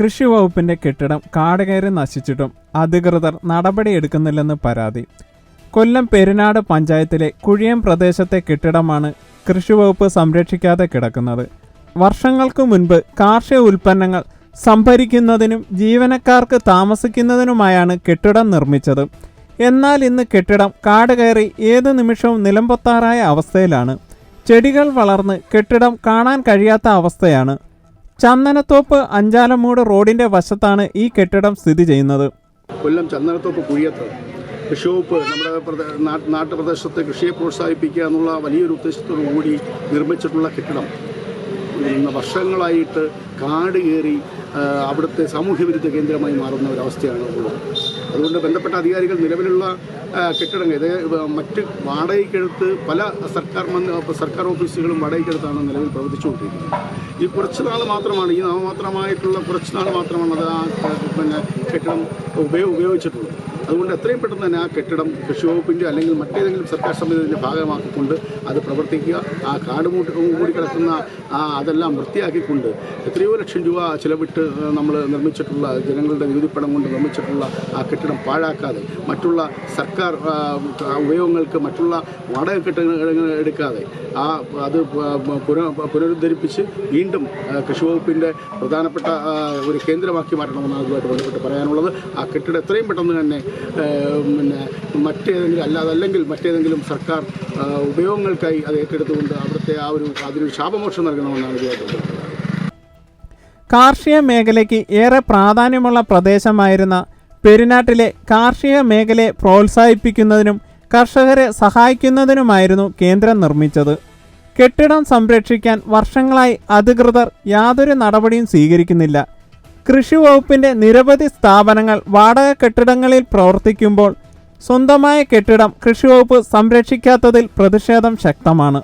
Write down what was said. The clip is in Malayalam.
കൃഷി വകുപ്പിന്റെ കെട്ടിടം കാടുകയറി നശിച്ചിട്ടും അധികൃതർ നടപടിയെടുക്കുന്നില്ലെന്ന് പരാതി. കൊല്ലം പെരുനാട് പഞ്ചായത്തിലെ കുഴിയം പ്രദേശത്തെ കെട്ടിടമാണ് കൃഷി വകുപ്പ് സംരക്ഷിക്കാതെ കിടക്കുന്നത്. വർഷങ്ങൾക്ക് മുൻപ് കാർഷിക ഉൽപ്പന്നങ്ങൾ സംഭരിക്കുന്നതിനും ജീവനക്കാർക്ക് താമസിക്കുന്നതിനുമായാണ് കെട്ടിടം നിർമ്മിച്ചത്. എന്നാൽ ഇന്ന് കെട്ടിടം കാട് കയറി ഏത് നിമിഷവും നിലംപൊത്താറായ അവസ്ഥയിലാണ്. ചെടികൾ വളർന്ന് കെട്ടിടം കാണാൻ കഴിയാത്ത അവസ്ഥയാണ്. ചന്ദനത്തോപ്പ് അഞ്ചാലമൂട് റോഡിന്റെ വശത്താണ് ഈ കെട്ടിടം സ്ഥിതി ചെയ്യുന്നത്. കൊല്ലം ചന്ദനത്തോപ്പ് കുഴിയത്ത് കൃഷി വകുപ്പ് നമ്മുടെ നാട്ടുപ്രദേശത്ത് കൃഷിയെ പ്രോത്സാഹിപ്പിക്കുക എന്നുള്ള വലിയൊരു ഉദ്ദേശത്തോടു കൂടി നിർമ്മിച്ചിട്ടുള്ള കെട്ടിടം. വർഷങ്ങളായിട്ട് കാട് കയറി അവിടുത്തെ സാമൂഹ്യ വിരുദ്ധ കേന്ദ്രമായി മാറുന്ന ഒരവസ്ഥയാണ് ഉള്ളത്. അതുകൊണ്ട് ബന്ധപ്പെട്ട അധികാരികൾ നിലവിലുള്ള കെട്ടിടങ്ങൾ ഇത് മറ്റ് വാടകയ്ക്കെടുത്ത് പല സർക്കാർ സർക്കാർ ഓഫീസുകളും വാടകയ്ക്കെടുത്താണ് നിലവിൽ പ്രവർത്തിച്ചുകൊണ്ടിരിക്കുന്നത്. ഈ കുറച്ച് നാൾ മാത്രമാണ് ഈ നാമമാത്രമായിട്ടുള്ള കുറച്ച് നാൾ മാത്രമാണ് അത് ആ, പിന്നെ കെട്ടിടം ഉപയോഗ ഉപയോഗിച്ചിട്ടുള്ളത്. അതുകൊണ്ട് എത്രയും പെട്ടെന്ന് തന്നെ ആ കെട്ടിടം കൃഷി വകുപ്പിന്റെ അല്ലെങ്കിൽ മറ്റേതെങ്കിലും സർക്കാർ സംവിധാനത്തിന്റെ ഭാഗമാക്കിക്കൊണ്ട് അത് പ്രവർത്തിക്കുക. ആ കാട് മൂടി കിടക്കുന്ന ആ അതെല്ലാം വൃത്തിയാക്കിക്കൊണ്ട് എത്രയോ ലക്ഷം രൂപ ചിലവിട്ട് നമ്മൾ നിർമ്മിച്ചിട്ടുള്ള ജനങ്ങളുടെ നികുതിപ്പണം കൊണ്ട് നിർമ്മിച്ചിട്ടുള്ള ആ കെട്ടിടം പാഴാക്കാതെ മറ്റുള്ള സർക്കാർ ഉപയോഗങ്ങൾക്ക് മറ്റുള്ള വാടക കെട്ടിടങ്ങൾ എടുക്കാതെ ആ അത് പുനരുദ്ധരിപ്പിച്ച് വീണ്ടും കൃഷി വകുപ്പിന്റെ പ്രധാനപ്പെട്ട ഒരു കേന്ദ്രമാക്കി മാറ്റണമെന്നാണ് ഇതുമായിട്ട് ബന്ധപ്പെട്ട് പറയാനുള്ളത്. ആ കെട്ടിടം എത്രയും പെട്ടെന്ന് തന്നെ പിന്നെ മറ്റേതെങ്കിലും അല്ലാതെ അല്ലെങ്കിൽ മറ്റേതെങ്കിലും സർക്കാർ ഉപയോഗങ്ങൾക്കായി അത് ഏറ്റെടുത്തുകൊണ്ട് അവിടുത്തെ ആ ഒരു അതിനൊരു ശാപമോക്ഷം നൽകണമെന്നാണ് വിചാരിക്കുന്നത് കാർഷിക മേഖലയ്ക്ക് ഏറെ പ്രാധാന്യമുള്ള പ്രദേശമായിരുന്ന പെരുനാട്ടിലെ കാർഷിക മേഖലയെ പ്രോത്സാഹിപ്പിക്കുന്നതിനും കർഷകരെ സഹായിക്കുന്നതിനുമായിരുന്നു കേന്ദ്രം നിർമ്മിച്ചത്. കെട്ടിടം സംരക്ഷിക്കാൻ വർഷങ്ങളായി അധികൃതർ യാതൊരു നടപടിയും സ്വീകരിക്കുന്നില്ല. കൃഷി വകുപ്പിന്റെ നിരവധി സ്ഥാപനങ്ങൾ വാടക കെട്ടിടങ്ങളിൽ പ്രവർത്തിക്കുമ്പോൾ സ്വന്തമായ കെട്ടിടം കൃഷി വകുപ്പ് സംരക്ഷിക്കാത്തതിൽ പ്രതിഷേധം ശക്തമാണ്